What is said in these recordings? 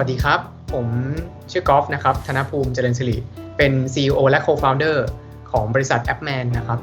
วัสดีครับ ผมชื่อกอล์ฟนะครับ ธนภูมิเจริญสิริ เป็น CEO และ Co-founder ของบริษัท AppMan นะครับ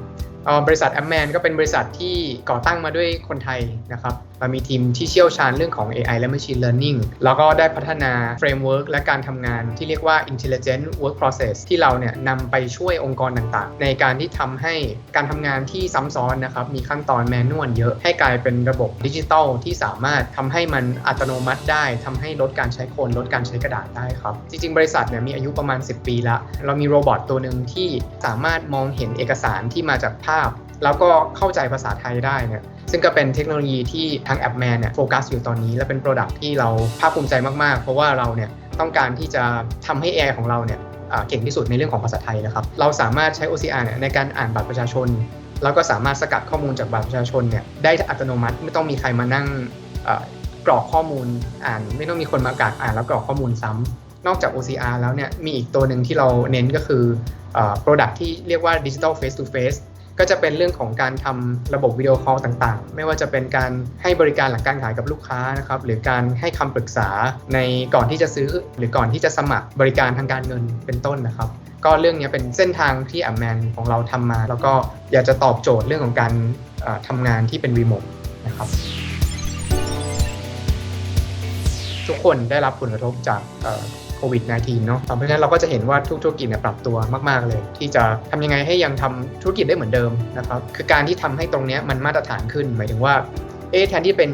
อ่อบริษัท AppMan ก็เป็นบริษัทที่ก่อตั้งมาด้วยคนไทยนะครับเรามีทีมที่เชี่ยวชาญเรื่องของ AI และ Machine Learning แล้วก็ได้พัฒนา Framework และการทำงานที่เรียกว่า Intelligent Work Process ที่เราเนี่ยนำไปช่วยองค์กรต่างๆ ในการที่ทำให้การทำงานที่ซ้ำซ้อนนะครับ มีขั้นตอนแมนนวลเยอะ ให้กลายเป็นระบบดิจิทัลที่สามารถทำให้มันอัตโนมัติได้ทำให้ลดการใช้คน ลดการใช้กระดาษได้ครับ จริงๆ บริษัทเนี่ยมีอายุประมาณ 10 ปีละ เรามีโรบอทตัวหนึ่งที่สามารถมองเห็นเอกสารที่มาจากภาพ แล้วก็เข้าใจภาษาไทยได้เนี่ยซึ่งก็เป็นเทคโนโลยีที่ทางแอปแมนเนี่ยโฟกัสอยู่ตอนนี้ และเป็นโปรดักที่เราภาคภูมิใจมากๆ เพราะว่าเราเนี่ยต้องการที่จะทำให้ AI ของเราเนี่ยเก่งที่สุดในเรื่องของภาษาไทยนะครับ เราสามารถใช้ OCR เนี่ยในการอ่านบัตรประชาชน แล้วก็สามารถสกัดข้อมูลจากบัตรประชาชนเนี่ยได้อัตโนมัติไม่ต้องมีใครมานั่งกรอกข้อมูลอ่าน ไม่ต้องมีคนมากากอ่านแล้วกรอกข้อมูลซ้ำนอกจาก OCR แล้วเนี่ยมีอีกตัวหนึ่งที่เราเน้นก็คืออ product ที่เรียกว่า digital face to face ก็จะเป็นเรื่องของการทำระบบวิดีโอคอลต่างๆ ไม่ว่าจะเป็นการให้บริการหลังการขายกับลูกค้านะครับหรือการให้คำปรึกษาในก่อนที่จะซื้อ หรือก่อนที่จะสมัครบริการทางการเงินเป็นต้นนะครับก็เรื่องนี้เป็นเส้นทางที่แอมแมนของเราทำมา แล้วก็อยากจะตอบโจทย์เรื่องของการเอ่อทำงานที่เป็นรีโมทนะครับทุกคนได้รับผลกระทบจาก โควิด -19 เนาะเพราะฉะนั้นเราก็จะเห็นว่าทุกธุรกิจเนี่ยปรับตัวมาก ๆ เลย ที่จะทำยังไงให้ยังทำธุรกิจได้เหมือนเดิมนะครับคือการที่ทำให้ตรงนี้มันมาตรฐานขึ้น หมายถึงว่าเอ๊ะแทนที่เป็น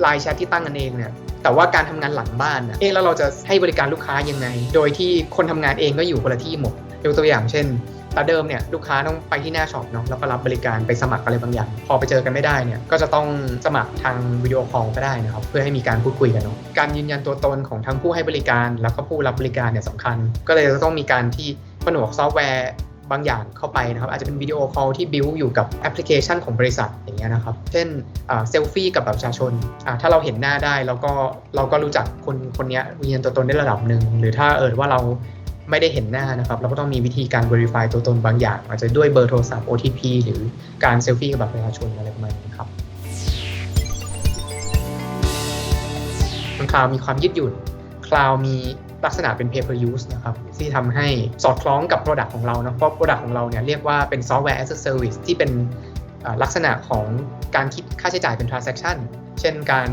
ไลน์แชทที่ตั้งกันเองเนี่ยแต่ว่าการทำงานหลังบ้านเอ๊ะแล้วเราจะให้บริการลูกค้ายังไง โดยที่คนทำงานเองก็อยู่คนละที่หมด ยกตัวอย่างเช่นแต่เดิมเนี่ยลูกค้าต้องไปที่หน้าช็อปเนาะแล้วก็รับบริการไปสมัครอะไรบางอย่าง พอไปเจอกันไม่ได้เนี่ยก็จะต้องสมัครทางวิดีโอคอลก็ได้นะครับเพื่อให้มีการพูดคุยกันเนาะการยืนยันตัวตนของทั้งผู้ให้บริการ แล้วก็ผู้รับบริการเนี่ยสำคัญ ก็เลยจะต้องมีการที่ผนวกซอฟต์แวร์บางอย่างเข้าไปนะครับอาจจะเป็นวิดีโอคอลที่บิวอยู่กับแอปพลิเคชันของบริษัทอย่างเงี้ยนะครับเช่นเซลฟี่กับบัตรประชาชน ถ้าเราเห็นหน้าได้แล้วก็เราก็รู้จักคนคนนี้ยืนยันตัวตนได้ระดับหนึ่งหรือถ้าเออว่าเรา ไม่ได้เห็นหน้านะครับ เราก็ต้องมีวิธีการ Verify ตัวตนบางอย่าง อาจจะด้วยเบอร์โทรศัพท์ OTP หรือการเซลฟี่กับบัตรประชาชนอะไรประมาณนี้ครับคลาวมีความยืดหยุ่นคลาวมีลักษณะเป็น pay per use นะครับที่ทำให้สอดคล้องกับ Product ของเราเนาะเพราะ Product ของเราเนี่ยเรียกว่าเป็น Software as a Service ที่เป็นลักษณะของการคิดค่าใช้จ่ายเป็น transaction เช่นการ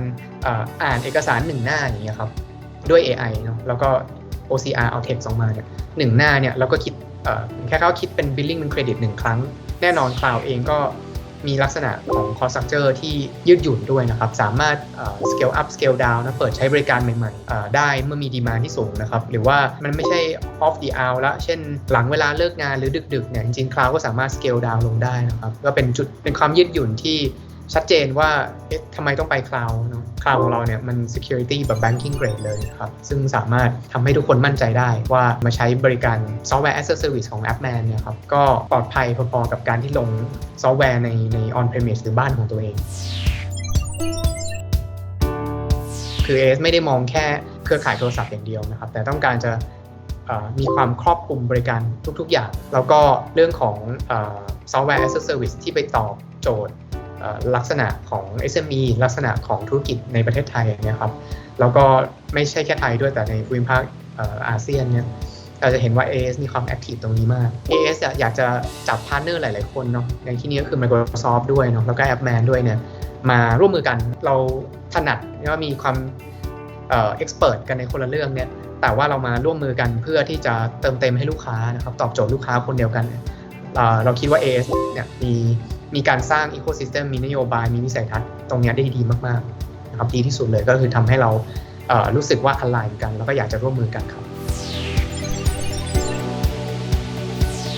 อ่าอ่านเอกสารหนึ่งหน้าอย่างเงี้ยครับด้วย AI เนาะแล้วก็ OCR เอา text ออกมาเนี่ยหนึ่งหน้าเนี่ยเราก็คิดแค่เขาคิดเป็น billing เป็นเครดิตหนึ่งครั้ง แน่นอน Cloud เองก็มีลักษณะของ cost structure ที่ยืดหยุ่นด้วยนะครับ สามารถ scale up scale down นะ เปิดใช้บริการใหม่ๆ ได้เมื่อมีดีมาที่สูงนะครับ หรือว่ามันไม่ใช่ off the hour ละ เช่นหลังเวลาเลิกงานหรือดึกๆ เนี่ย จริงๆ Cloud ก็สามารถ scale down ลงได้นะครับ ก็เป็นจุดเป็นความยืดหยุ่นที่ ชัดเจนว่า เอ๊ะทำไมต้องไป Cloud เนอะคลาวของเราเนี่ยมัน security แบบ banking grade เลยครับ ซึ่งสามารถทำให้ทุกคนมั่นใจได้ว่ามาใช้บริการ software as a service ของ AppMan เนี่ยครับ ก็ปลอดภัยพอๆกับการที่ลงซอฟต์แวร์ในใน on premise หรือบ้านของตัวเอง คือ AS ไม่ได้มองแค่เครือข่ายโทรศัพท์อย่างเดียวนะครับ แต่ต้องการจะมีความครอบคลุมบริการทุกๆ อย่าง แล้วก็เรื่องของซอฟต์แวร์ as a service ที่ไปตอบโจทย์ ลักษณะของ SME ลักษณะของธุรกิจในประเทศไทยเนี่ยครับแล้วก็ไม่ใช่แค่ไทยด้วยแต่ในภูมิภาคอาเซียนเนี่ยเราจะเห็นว่า AS มีความแอคทีฟตรงนี้มาก AS อะอยากจะจับพาร์ทเนอร์หลาย ๆ คนเนาะในที่นี้ก็คือ Microsoft ด้วยเนาะ แล้วก็ AppMan ด้วยเนี่ย มาร่วมมือกัน เราถนัดแล้วมีความเอ่อ expert กันในคนละเรื่องเนี่ย แต่ว่าเรามาร่วมมือกันเพื่อที่จะเติมเต็มให้ลูกค้านะครับ ตอบโจทย์ลูกค้าคนเดียวกันเเราคิดว่า AS เนี่ยมี มีการสร้าง ecosystem มีนโยบายมีวิสัยทัศน์ตรงนี้ได้ดีมากๆนะครับดีที่สุดเลยก็คือทำให้เรารู้สึกว่าอะไรกัน แล้วก็อยากจะร่วมมือกันครับ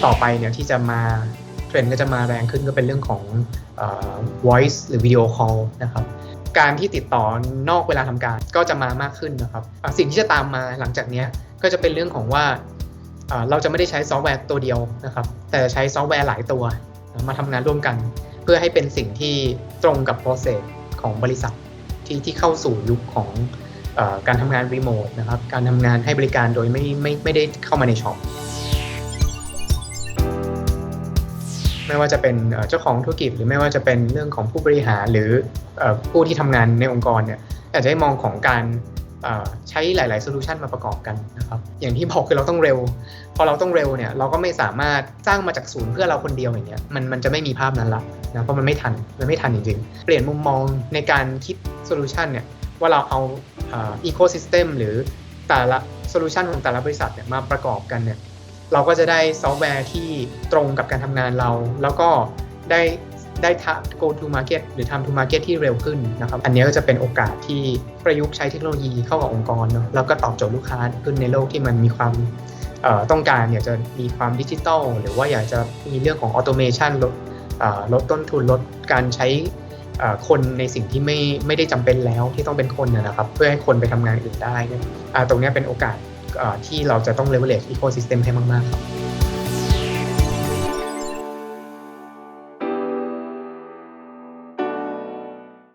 ต่อไปเนี่ยที่จะมาเทรนด์ก็จะมาแรงขึ้นก็เป็นเรื่องของอ voice หรือ video call นะครับการที่ติดต่อนอกเวลาทำการก็จะมามากขึ้นนะครับ สิ่งที่จะตามมาหลังจากนี้ก็จะเป็นเรื่องของว่าเราจะไม่ได้ใช้ซอฟต์แวร์ตัวเดียวนะครับ แต่จะใช้ซอฟต์แวร์หลายตัว มาทำงานร่วมกัน เพื่อให้เป็นสิ่งที่ตรงกับ process ของบริษัทที่ที่เข้าสู่ยุคของอการทำงานรีโมทนะครับ การทำงานให้บริการโดยไม่ไม่ไม่ได้เข้ามาในช็อปไม่ว่าจะเป็นเจ้าของธุรกิจ หรือไม่ว่าจะเป็นเรื่องของผู้บริหารหรือผู้ที่ทำงานในองค์กรเนี่ยอากจะให้มองของการ ใช้หลาย ๆ โซลูชันมาประกอบกันนะครับอย่างที่บอกคือเราต้องเร็ว พอเราต้องเร็วเนี่ยเราก็ไม่สามารถสร้างมาจากศูนย์เพื่อเราคนเดียวอย่างเงี้ยมันมันจะไม่มีภาพนั้นละนะเพราะมันไม่ทันมันไม่ทันจริง ๆ เปลี่ยนมุมมองในการคิดโซลูชันเนี่ยว่าเราเอาอีโคซิสเต็มหรือแต่ละโซลูชันของแต่ละบริษัทเนี่ยมาประกอบกันเนี่ยเราก็จะได้ซอฟต์แวร์ที่ตรงกับการทำงานเรา แล้วก็ได้ ได้ go to market หรือ time to market ที่เร็วขึ้นนะครับ อันนี้ก็จะเป็นโอกาสที่ประยุกต์ใช้เทคโนโลยีเข้ากับองค์กรเนาะแล้วก็ตอบโจทย์ลูกค้าขึ้นในโลกที่มันมีความต้องการอยากจะมีความดิจิทัลหรือว่าอยากจะมีเรื่องของออโตเมชันลดลดต้นทุนลดการใช้คนในสิ่งที่ไม่ไม่ได้จำเป็นแล้วที่ต้องเป็นคนนะครับ เพื่อให้คนไปทำงานอื่นได้นี่ยตรงนี้เป็นโอกาสที่เราจะต้อง leverage ecosystem ให้มาก ๆ ครับ